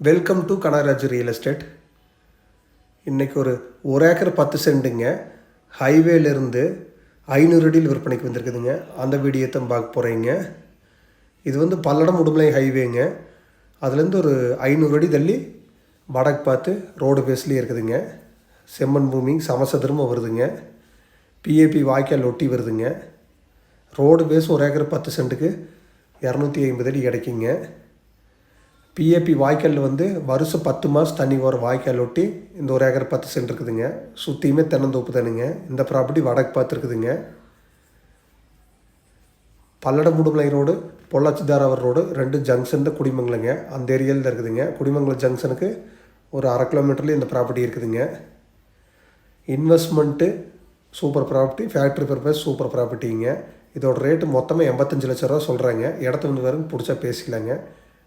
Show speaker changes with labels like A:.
A: Welcome to Kanagaraj real estate இன்றைக்கி ஒரு ஒரு ஏக்கர் பத்து சென்ட்டுங்க. ஹைவேலேருந்து ஐநூறு அடியில் விற்பனைக்கு வந்திருக்குதுங்க. அந்த வீடியோ தான் பார்க்க போகிறீங்க இது வந்து பல்லடம் உடுமலை ஹைவேங்க. அதுலேருந்து ஒரு ஐநூறு அடி தள்ளி வடக்கு பார்த்து ரோடு பேஸ்லேயே இருக்குதுங்க. செம்மண் பூமி சமசதுரமும் வருதுங்க. பிஏபி வாய்க்கால் ஒட்டி வருதுங்க. ரோடு பேஸ் ஒரு ஏக்கர் பத்து சென்ட்டுக்கு இரநூத்தி ஐம்பது அடி கிடைக்குங்க. பிஏபி வாய்க்கால் வந்து வருஷம் பத்து மாதம் தண்ணி வர வாய்க்கால் ஒட்டி. இந்த ஒரு ஏக்கர் பத்து சென்ட் இருக்குதுங்க. சுற்றியுமே தென்னந்தோப்பு தானுங்க. இந்த ப்ராப்பர்ட்டி வடக்கு பார்த்துருக்குதுங்க பல்லடமுடுமலை பல்லடம் ரோடு பொள்ளாச்சி தாராவர் ரோடு ரெண்டு ஜங்ஷன் தான் குடிமங்கலங்க. அந்த ஏரியாவில் தான் இருக்குதுங்க. குடிமங்கலம் ஜங்ஷனுக்கு ஒரு அரை கிலோமீட்டர்லேயே இந்த ப்ராப்பர்ட்டி இருக்குதுங்க. Investment super property factory purpose super ப்ராப்பர்ட்டிங்க இதோட ரேட்டு மொத்தமாக எண்பத்தஞ்சு லட்ச ரூபா சொல்கிறாங்க இடத்த வந்து வரும் பிடிச்சா பேசிக்கலாங்க.